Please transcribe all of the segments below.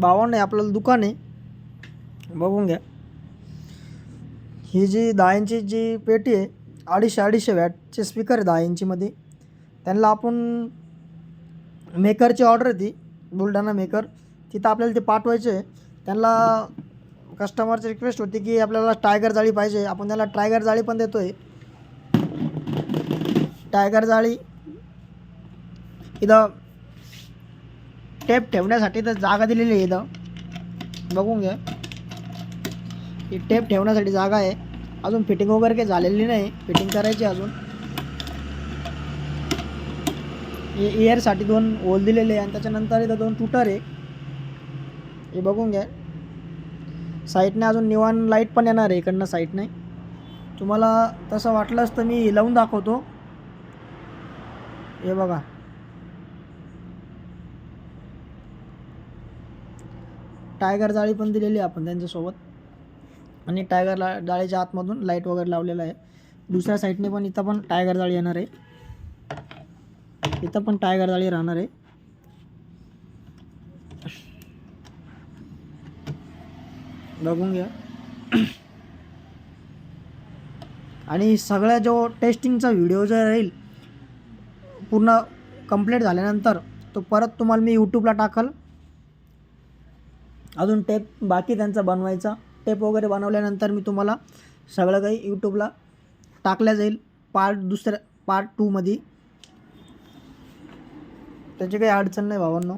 बावन्न आहे आपल्याला दुकान आहे. बघून घ्या. ही जी दहा इंची जी पेटी आहे अडीचशे अडीचशे वॅटचे स्पीकर आहे दहा इंचीमध्ये त्यांना आपण मेकरची ऑर्डर होती ती बुलढाणा मेकर तिथं आपल्याला ते पाठवायचे आहे. त्यांना कस्टमरची रिक्वेस्ट होती की आपल्याला टायगर जाळी पाहिजे. आपण त्याला टायगर जाळी पण देतो आहे टायगर जाळी. इथं टेप ठेवण्यासाठी तर जागा दिलेली आहे इथं. बघून घ्या. ही टेप ठेवण्यासाठी जागा आहे. अजून फिटिंग वगैरे काही झालेली नाही. फिटिंग करायची अजून. हे दोन होल दिलेले आहे आणि त्याच्यानंतर इथं दोन टूटर आहे. हे बघून घ्या. साईडने अजून निवान लाइट पण येणार आहे इकडनं साईडने तुम्हाला तसं वाटलंच तर मी लावून दाखवतो. हे बघा. टायगर जाळी पण दिलेली आहे आपण त्यांच्यासोबत. आणि टायगर ला जाळीच्या आतमधून लाइट वगैरे लावलेला आहे. दुसऱ्या साईडने पण इथं पण टायगर जाळी येणार आहे. इथं पण टायगर जाळी राहणार आहे. बघून घ्या. आणि सगळ्या जो टेस्टिंगचा व्हिडिओ जो राहील पूर्ण कंप्लीट झाल्यानंतर तो परत तुम्हाला मी यूट्यूबला टाकल. अजून टेप बाकी त्यांचा बनवायचा. टेप वगैरे बनवल्यानंतर मी तुम्हाला सगळं काही यूट्यूबला टाकल्या जाईल. पार्ट दुसऱ्या पार्ट टूमध्ये त्याची काही अडचण नाही भावांनो.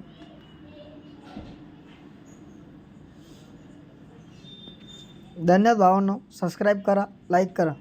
धन्यवाद भावांनो. सबस्क्राईब करा लाईक करा.